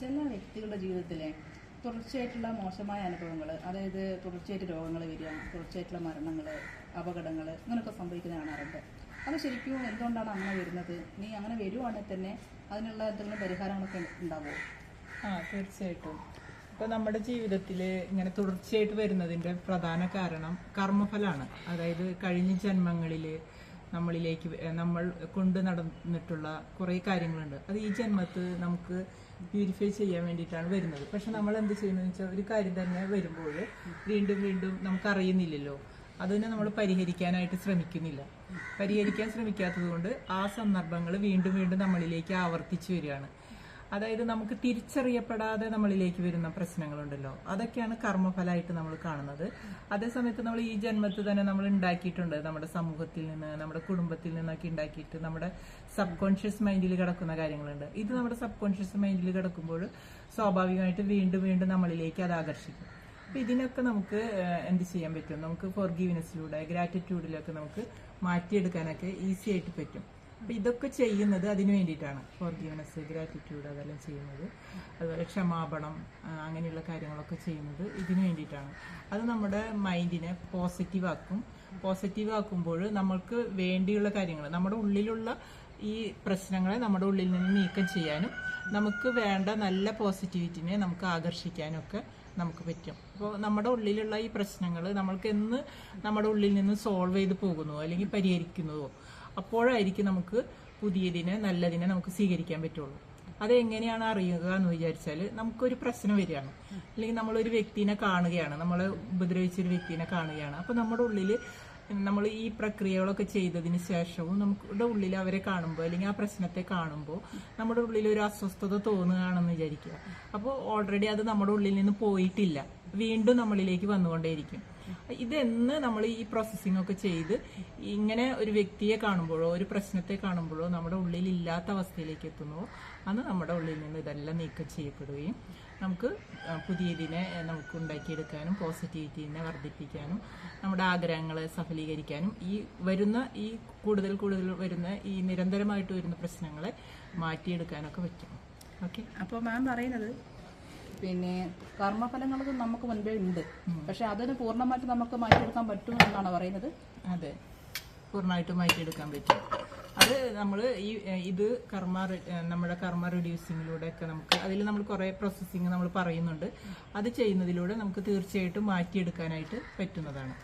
ചില വ്യക്തികളുടെ ജീവിതത്തിലെ തുടർച്ചയായിട്ടുള്ള മോശമായ അനുഭവങ്ങൾ അതായത് തുടർച്ചയായിട്ട് രോഗങ്ങൾ വരിക തുടർച്ചയായിട്ടുള്ള മരണങ്ങൾ അപകടങ്ങൾ അങ്ങനെയൊക്കെ സംഭവിക്കുന്ന കാണാറുണ്ട്. അത് ശരിക്കും എന്തുകൊണ്ടാണ് അങ്ങനെ വരുന്നത്? നീ അങ്ങനെ വരുവാണെങ്കിൽ തന്നെ അതിനുള്ള എന്തെങ്കിലും പരിഹാരങ്ങളൊക്കെ ഉണ്ടാവുമോ ആ തീർച്ചയായിട്ടും. ഇപ്പൊ നമ്മുടെ ജീവിതത്തിൽ ഇങ്ങനെ തുടർച്ചയായിട്ട് വരുന്നതിന്റെ പ്രധാന കാരണം കർമ്മഫലാണ് അതായത് കഴിഞ്ഞ ജന്മങ്ങളിൽ നമ്മളിലേക്ക് നമ്മൾ കൊണ്ട് നടന്നിട്ടുള്ള കുറേ കാര്യങ്ങളുണ്ട്. അത് ഈ ജന്മത്ത് നമുക്ക് പ്യൂരിഫൈ ചെയ്യാൻ വേണ്ടിയിട്ടാണ് വരുന്നത്. പക്ഷെ നമ്മൾ എന്ത് ചെയ്യണമെന്ന് വെച്ചാൽ ഒരു കാര്യം തന്നെ വരുമ്പോൾ വീണ്ടും വീണ്ടും നമുക്ക് അറിയുന്നില്ലല്ലോ. അതിനെ നമ്മൾ പരിഹരിക്കാനായിട്ട് ശ്രമിക്കുന്നില്ല. പരിഹരിക്കാൻ ശ്രമിക്കാത്തത് കൊണ്ട് ആ സന്ദർഭങ്ങൾ വീണ്ടും വീണ്ടും നമ്മളിലേക്ക് ആവർത്തിച്ചു വരികയാണ്. അതായത് നമുക്ക് തിരിച്ചറിയപ്പെടാതെ നമ്മളിലേക്ക് വരുന്ന പ്രശ്നങ്ങളുണ്ടല്ലോ. അതൊക്കെയാണ് കർമ്മഫലമായിട്ട് നമ്മൾ കാണുന്നത്. അതേസമയത്ത് നമ്മൾ ഈ ജന്മത്തിൽ തന്നെ നമ്മൾ ഉണ്ടാക്കിയിട്ടുണ്ട്. നമ്മുടെ സമൂഹത്തിൽ നിന്ന് നമ്മുടെ കുടുംബത്തിൽ നിന്നൊക്കെ ഉണ്ടാക്കിയിട്ട് നമ്മുടെ സബ് കോൺഷ്യസ് മൈൻഡിൽ കിടക്കുന്ന കാര്യങ്ങളുണ്ട്. ഇത് നമ്മുടെ സബ് കോൺഷ്യസ് മൈൻഡിൽ കിടക്കുമ്പോൾ സ്വാഭാവികമായിട്ട് വീണ്ടും വീണ്ടും നമ്മളിലേക്ക് അത് ആകർഷിക്കും. അപ്പൊ ഇതിനൊക്കെ നമുക്ക് എന്ത് ചെയ്യാൻ പറ്റും? നമുക്ക് ഫോർഗീവ്നെസ്സിലൂടെ ഗ്രാറ്റിറ്റ്യൂഡിലൊക്കെ നമുക്ക് മാറ്റിയെടുക്കാനൊക്കെ ഈസി ആയിട്ട് പറ്റും. അപ്പൊ ഇതൊക്കെ ചെയ്യുന്നത് അതിനു വേണ്ടിയിട്ടാണ്. ഫോർഗീവ്നെസ് ഗ്രാറ്റിറ്റ്യൂഡ് അതെല്ലാം ചെയ്യുന്നത്. അതുപോലെ ക്ഷമാപണം അങ്ങനെയുള്ള കാര്യങ്ങളൊക്കെ ചെയ്യുന്നത് ഇതിനു വേണ്ടിയിട്ടാണ്. അത് നമ്മുടെ മൈൻഡിനെ പോസിറ്റീവ് ആക്കും. പോസിറ്റീവ് ആക്കുമ്പോൾ നമ്മൾക്ക് വേണ്ടിയുള്ള കാര്യങ്ങൾ നമ്മുടെ ഉള്ളിലുള്ള ഈ പ്രശ്നങ്ങളെ നമ്മുടെ ഉള്ളിൽ നിന്ന് നീക്കം ചെയ്യാനും നമുക്ക് വേണ്ട നല്ല പോസിറ്റിവിറ്റിനെ നമുക്ക് ആകർഷിക്കാനും ഒക്കെ നമുക്ക് പറ്റും. അപ്പോൾ നമ്മുടെ ഉള്ളിലുള്ള ഈ പ്രശ്നങ്ങൾ നമ്മൾക്ക് എന്ന് നമ്മുടെ ഉള്ളിൽ നിന്ന് സോൾവ് ചെയ്ത് പോകുന്നതോ അല്ലെങ്കിൽ പരിഹരിക്കുന്നതോ അപ്പോഴായിരിക്കും നമുക്ക് പുതിയതിനെ നല്ലതിനെ നമുക്ക് സ്വീകരിക്കാൻ പറ്റുള്ളൂ. അത് എങ്ങനെയാണ് അറിയുക എന്ന് വിചാരിച്ചാൽ നമുക്കൊരു പ്രശ്നം വരികയാണ്. അല്ലെങ്കിൽ നമ്മളൊരു വ്യക്തിനെ കാണുകയാണ്. നമ്മളെ ഉപദ്രവിച്ചൊരു വ്യക്തിനെ കാണുകയാണ്. അപ്പോൾ നമ്മുടെ ഉള്ളിൽ നമ്മൾ ഈ പ്രക്രിയകളൊക്കെ ചെയ്തതിന് ശേഷവും നമ്മുടെ ഉള്ളിൽ അവരെ കാണുമ്പോൾ അല്ലെങ്കിൽ ആ പ്രശ്നത്തെ കാണുമ്പോൾ നമ്മുടെ ഉള്ളിൽ ഒരു അസ്വസ്ഥത തോന്നുകയാണെന്ന് വിചാരിക്കുക. അപ്പോൾ ഓൾറെഡി അത് നമ്മുടെ ഉള്ളിൽ നിന്ന് പോയിട്ടില്ല. വീണ്ടും നമ്മളിലേക്ക് വന്നുകൊണ്ടേയിരിക്കും. ഇതെന്ന് നമ്മൾ ഈ പ്രോസസ്സിംഗ് ഒക്കെ ചെയ്ത് ഇങ്ങനെ ഒരു വ്യക്തിയെ കാണുമ്പോഴോ ഒരു പ്രശ്നത്തെ കാണുമ്പോഴോ നമ്മുടെ ഉള്ളിൽ ഇല്ലാത്ത അവസ്ഥയിലേക്ക് എത്തുന്നു. അന്ന് നമ്മുടെ ഉള്ളിൽ നിന്ന് ഇതെല്ലാം നീക്കം ചെയ്യപ്പെടുകയും നമുക്ക് പുതിയതിനെ നമുക്ക് ഉണ്ടാക്കിയെടുക്കാനും പോസിറ്റിവിറ്റിനെ വർദ്ധിപ്പിക്കാനും നമ്മുടെ ആഗ്രഹങ്ങളെ സഫലീകരിക്കാനും ഈ വരുന്ന ഈ കൂടുതൽ കൂടുതൽ വരുന്ന ഈ നിരന്തരമായിട്ട് വരുന്ന പ്രശ്നങ്ങളെ മാറ്റിയെടുക്കാനൊക്കെ പറ്റും. ഓക്കെ? അപ്പോൾ മാം പറയുന്നത് പിന്നെ കർമ്മഫലങ്ങളൊക്കെ നമുക്ക് മുൻപേ ഉണ്ട്. പക്ഷെ അതിന് പൂർണമായിട്ട് നമുക്ക് മാറ്റിയെടുക്കാൻ പറ്റും എന്നാണ് പറയുന്നത്. അതെ. പൂർണമായിട്ടും മാറ്റിയെടുക്കാൻ പറ്റും. അത് നമ്മൾ ഈ ഇത് കർമ്മ നമ്മുടെ കർമ്മ റിഡ്യൂസിങ്ങിലൂടെ ഒക്കെ നമുക്ക് അതിൽ നമ്മൾ കുറേ പ്രോസസ്സിങ് നമ്മൾ പറയുന്നുണ്ട്. അത് ചെയ്യുന്നതിലൂടെ നമുക്ക് തീർച്ചയായിട്ടും മാറ്റിയെടുക്കാനായിട്ട് പറ്റുന്നതാണ്.